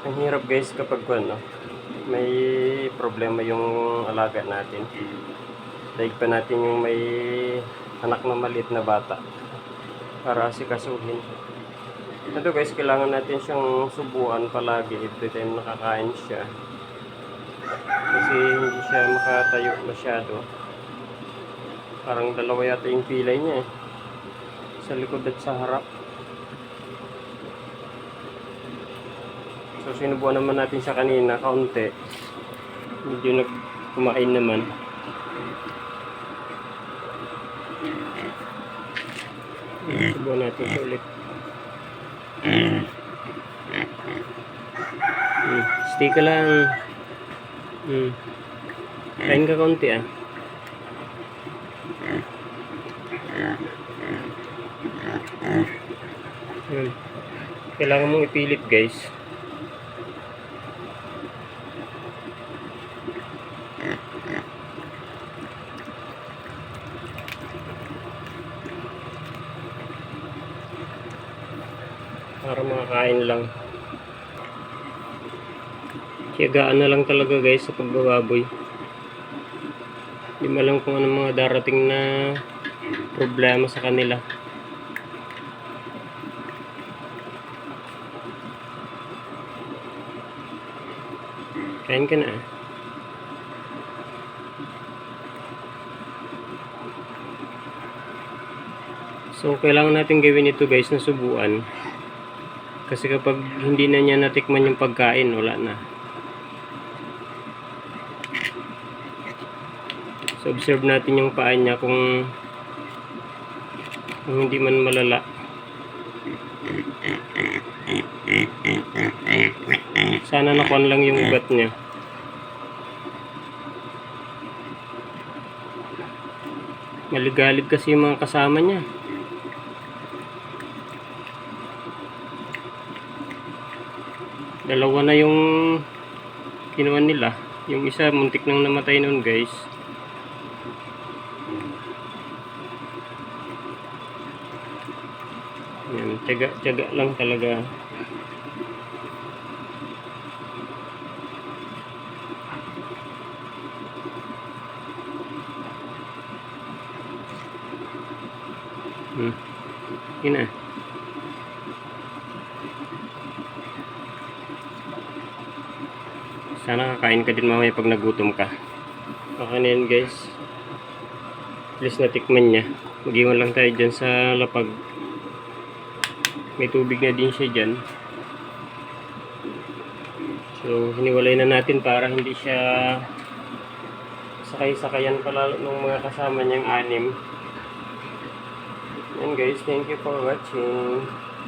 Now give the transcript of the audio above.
Ang hirap guys kapag ano, may problema yung alaga natin. Daig pa natin yung may anak na maliit na bata para asikasuhin. Ito guys, kailangan natin siyang subuan palagi every time nakakain siya. Kasi hindi siya makatayo masyado. Parang dalawa yata yung pilay niya eh. Sa likod at sa harap. So sinubuan naman natin siya kanina kaunti. Medyo nagkumain naman. Subuan natin siya ulit. Hmm, stay ka lang. Hmm. Kain ka kaunti ah. Hmm. Kailangan mong ipilit guys. Para makakain lang tiyagaan na lang talaga guys sa pagbababoy hindi mo alam kung anong mga darating na problema sa kanila kain ka na ah. So, kailangan natin gawin ito guys na subuan. Kasi kapag hindi na niya natikman yung pagkain, wala na. So, observe natin yung paa niya kung, kung hindi man malala. Sana nakuan lang yung ugat niya. Maligalig kasi yung mga kasama niya. Dalawa na yung kinuha nila. Yung isa muntik nang namatay noon guys. Yan tiyaga tiyaga lang talaga. Hmm. yun na Sana kakain ka din mamaya pag nagutom ka. Okay na yun guys. At least natikman niya. Mag-iwan lang tayo dyan sa lapag. May tubig na din siya dyan. So, hiniwalay na natin para hindi siya sakay-sakayan pala ng mga kasama niyang anim. Yan guys, thank you for watching.